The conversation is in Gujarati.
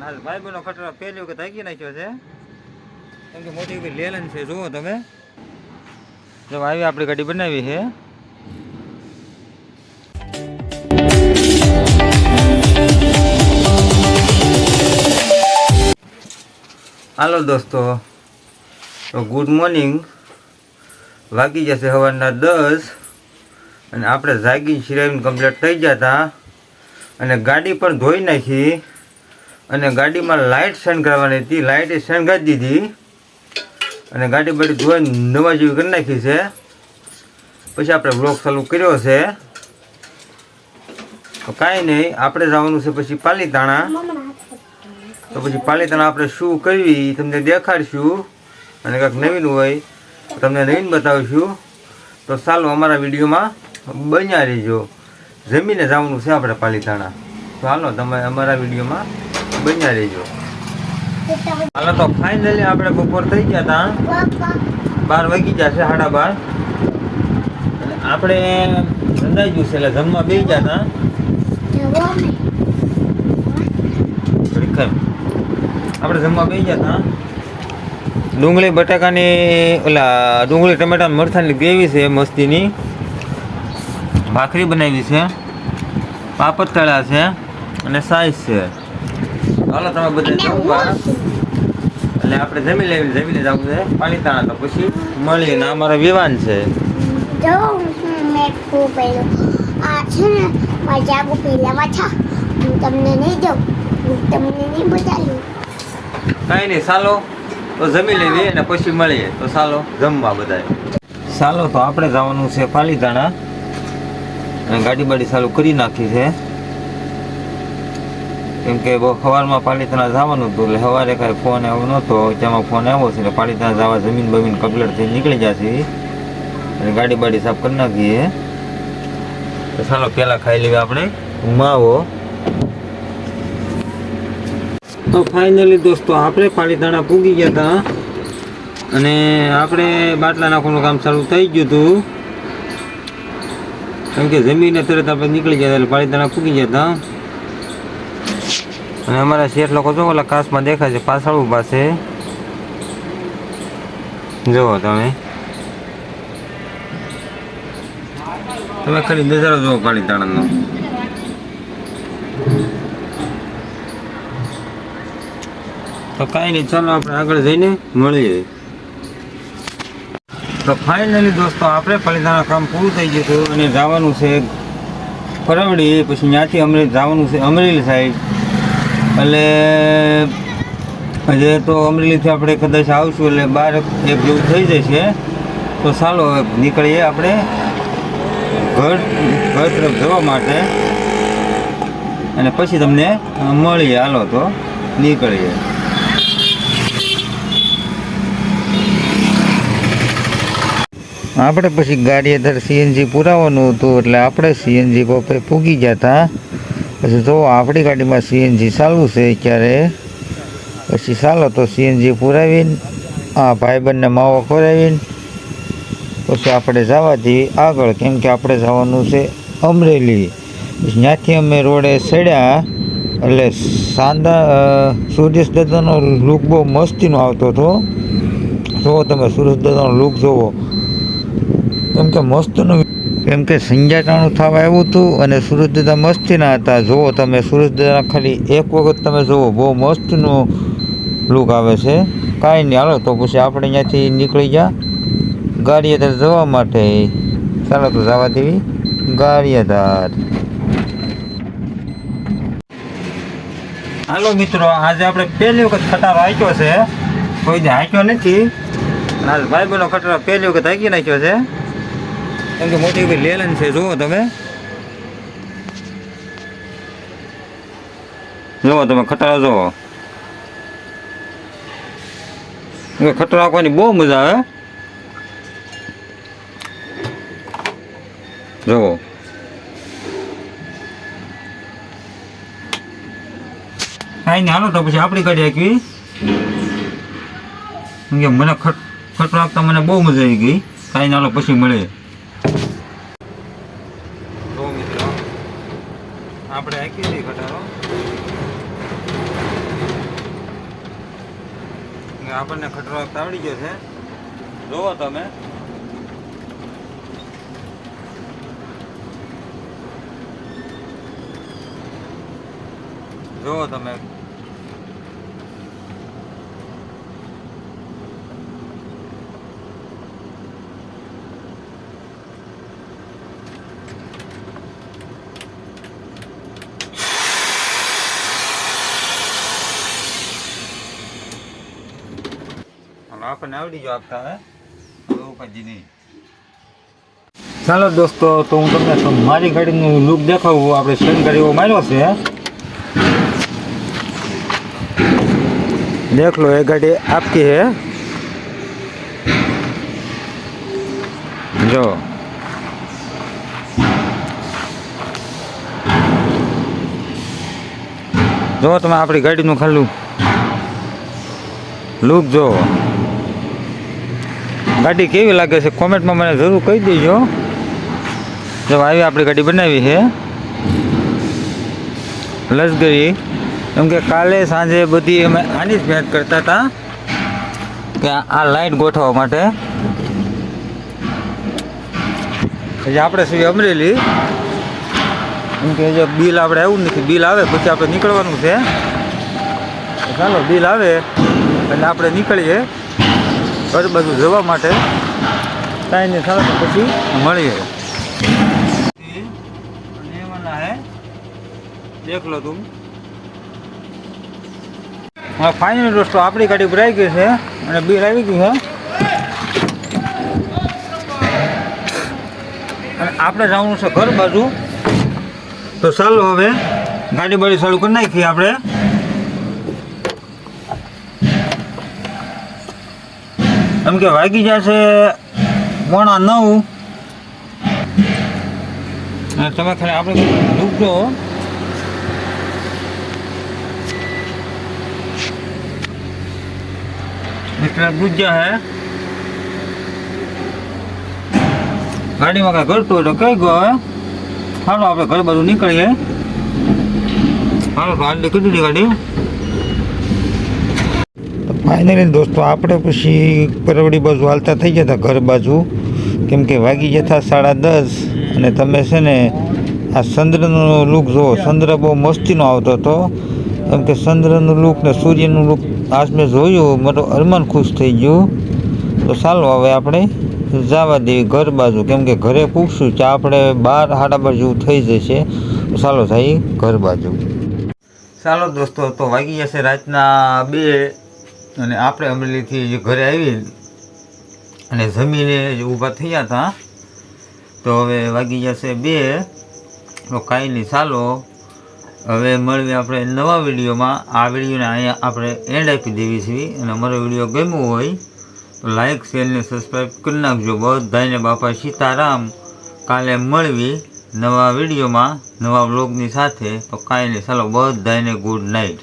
હાલ ભાઈ ખટરો પહેલી વખત હાકી નાખ્યો છે? કેમ કે મોટી બી લેલન છે, જુઓ તમે. જો આવી આપણી ગાડી બનાવી છે. હાલો દોસ્તો, તો ગુડ મોર્નિંગ વાગી જશે સવારના દસ અને આપણે જાગીને સિરાવીને કમ્પ્લીટ થઈ હતા. અને ગાડી પણ ધોઈ નાખી. અને ગાડીમાં લાઇટ સેન્ડ કરવાની હતી. લાઇટ સેન્ડ કરી દીધી. અને ગાડી બાડી ધોઈ નવા જેવી કરી નાખી છે. પછી આપણે બ્લોક ચાલુ કર્યો છે. તો કાંઈ નહીં, આપણે જવાનું છે પછી પાલીતાણા. તો પછી પાલીતાણા આપણે શું કરવી તમને દેખાડશું. અને કંઈક નવીન હોય તમને નવીન બતાવીશું. તો ચાલો અમારા વિડીયોમાં બન્યા રહીજો. જમીને જવાનું છે આપણે પાલીતાણા. તો હાલો, તમે અમારા વિડીયોમાં બન્યા લેજો હાલો તો ફાઇનલી આપણે બપોર થઈ ગયા હતા બાર વાગી ગયા છે, સાડા બાર. આપણે રંધાઈ ગયું છે એટલે જમવા બે ગયા હતા આપણે જમવા બે ગયા હતા ડુંગળી, બટાકાની, ઓલા ડુંગળી ટમેટા મરથાની ગ્રેવી છે મસ્તીની. ભાખરી બનાવી છે. પાપડ તળા છે. અને સાઈઝ છે. હાલો તમે બધા જમવા. એટલે આપણે જમી લેવી જમીને જવું છે. પાલીતાણા તો પછી મળીએ. ને અમારા વિવાન છે. આ છે ને હું તમને નહીં દઉં હું તમને નહીં બતાવું કાંઈ નહીં ચાલો તો જમી લેવી અને પછી મળીએ. તો ચાલો જમવા બધાય. ચાલો તો આપણે જવાનું છે પાલીતાણા. અને ગાડી બાડી ચાલુ કરી નાખી છે. કેમ કે બહુ સવારમાં પાલીતાણા જવાનું હતું એટલે સવારે કાંઈ ફોન આવ્યો નહોતો. તેમાં ફોન આવ્યો છે એટલે પાલીતાણા જવા જમીન બમીન કમ્પ્લીટ થઈ નીકળી જશે. અને ગાડી બાડી સાફ કરી નાખીએ. તો ચાલો પહેલાં ખાઈ લઈએ આપણે માવો તો ફાઇનલી દોસ્તો આપણે પાલીતાણા પૂગી ગયા હતા અને આપણે બાટલા નાખવાનું કામ ચાલુ થઈ ગયું હતું. કેમ કે જમીને તરત આપણે નીકળી ગયા એટલે પાલીતાણા પૂગી ગયા હતા અને અમારા શેઠ લોકો જો ઓલા કાચમાં દેખાય છે, પાછળ ઊભા છે. જુઓ તમે. તમે ખાલી નજારો જુઓ પાલીતાણાનો તો કાંઈ નહીં, ચાલો આપણે આગળ જઈને મળીએ. તો ફાઇનલી દોસ્તો, આપણે પાલીતાણા કામ પૂરું થઈ ગયું હતું અને જવાનું છે પરવડી, પછી ત્યાંથી અમરેલી જવાનું છે, અમરેલી સાઈડ એટલે હજે તો અમરેલીથી આપણે કદાચ આવશું એટલે બાર એક જેવું થઈ જશે. તો ચાલો નીકળીએ આપણે ઘર ઘર તરફ જવા માટે. અને પછી તમને મળીએ. હાલો તો નીકળીએ. આપણે પછી ગાડી અંદર સીએનજી પુરાવાનું હતું એટલે આપણે સીએનજી પપ્પે પૂગી ગયા હતા પછી તો આપણી ગાડીમાં સીએનજી ચાલુ છે ત્યારે પછી ચાલો તો સીએનજી પુરાવીને આ ભાઈબંધને માવો ખોરાવીને પછી આપણે જવાથી આગળ કેમ કે આપણે જવાનું છે અમરેલી. ત્યાંથી અમે રોડે ચડ્યા એટલે સાંદા અ, સુરેશ દાદાનો લુક બહુ મસ્તીનો આવતો હતો. જુઓ તમે સુરેશ દાદાનો લુક જુઓ કેમ કે મસ્તનું કેમ કે સંજાટાણું થવા આવ્યું હતું અને સુરત દાદા મસ્તીના હતા. જુઓ તમે સુરત દાદા ખાલી એક વખત તમે જુઓ, બહુ મસ્તનો લુક આવે છે. કાંઈ નહીં, હાલો તો પછી આપણે અહીંયાથી નીકળી જા. ગાડીયાધાર જવા માટે. ચાલો તો જવા દેવી. અધાર હાલો મિત્રો, આજે આપણે પહેલી વખત ખટારો હાંક્યો છે. કોઈ હાંક્યો નથી. આજ ભાઈ બહેનો ખટારો પહેલી વખત હાંકી નાખ્યો છે. કેમ કે મોટી ભાઈ લેલન છે, જુઓ તમે. જુઓ તમે ખતરા જુઓ. ખતરા ખટારો બહુ મજા આવે. જુઓ. કાંઈ નહીં હાલો તો પછી આપણી કાઢી કે મને ખટ, ખટરો હાંકતા મને બહુ મજા આવી ગઈ. કાંઈ ના હાલો પછી મળે. આપણે હાંકી દઈએ ઘટાડો આપણને ખટરો આવડી ગયો છે. જોવો તમે. જોવો તમે. આપણને આવડી આપતા ચાલો દોસ્તો, તો હું તમને મારી ગાડીનું લુક દેખાવું, આપણે શણગાર એવો માર્યો છે. દેખ લો, એ ગાડી આપકી હે. જો. જો, તમે આપણી ગાડીનું ખાલું લુક જો ગાડી કેવી લાગે છે? કોમેન્ટમાં મને જરૂર કહી દેજો. જો આવી આપણી ગાડી બનાવી છે. લશ્કરી, એમ કે કાલે સાંજે બધી અમે આની જ મહેનત કરતા હતા કે આ લાઇટ ગોઠવવા માટે. પછી આપણે સુધી અમરેલી. એમ કે જો બિલ આપણે આવ્યું નથી, બિલ આવે પછી આપણે નીકળવાનું છે. ચાલો, બિલ આવે. એટલે આપણે નીકળીએ. ઘર બાજુ જવા માટે ટાઈમને તો પછી મળીએ. દેખ લો તું. હા ફાઇનલ દોસ્તો આપણી ગાડી ઉપર આવી ગઈ છે અને બિલ આવી ગયું છે. અને આપણે જવાનું છે ઘર બાજુ. તો ચાલો હવે ગાડી બાડી ચાલુ કરી નાખીએ આપણે. એમ કે વાગી જશે પોણા નવ. તમે ખાલી આપણે ડૂબજો મિત્ર ગુજ્જા હે. ગાડીમાં કાંઈ કરતું હોય તો કઈ ગયો હાલો, આપણે ઘર બધું નીકળીએ. હાલો ગાડી કીધી ગાડી. ફાઇનલી દોસ્તો, આપણે પછી પરવડી બાજુ હાલતા થઈ ગયા ઘર બાજુ. કેમ કે વાગી જતા સાડા દસ અને તમે છે ને આ ચંદ્રનો લુક જુઓ, ચંદ્ર બહુ મસ્તીનો આવતો હતો. કેમ કે ચંદ્રનું લુક ને સૂર્યનું લુક આજ મેં જોયું મારું અરમાન ખુશ થઈ ગયું. તો ચાલો હવે આપણે જવા દેવી ઘર બાજુ. કેમ કે ઘરે પૂછશું ચા આપણે બાર સાડા બાર જેવું થઈ જશે. તો ચાલો થઈ ઘર બાજુ. ચાલો દોસ્તો, તો વાગી જશે રાતના બે. અને આપણે અમરેલીથી જે ઘરે આવી અને જમીને જ ઊભા થયા હતા, તો હવે વાગી જશે બે, તો કાંઈ નહીં, ચાલો. હવે મળવી આપણે નવા વિડીયોમાં. આ વિડીયોને અહીંયા આપણે એન્ડ આપી દેવી છીએ અને અમારો વીડિયો ગમ્યો હોય, તો લાઈક શેરને સબસ્ક્રાઈબ કરી નાખજો. બધાને બાપા સીતારામ. કાલે મળવી નવા વિડીયોમાં, નવા વ્લોગની સાથે. તો કાંઈ નહીં, ચાલો. બધાને ગુડ નાઇટ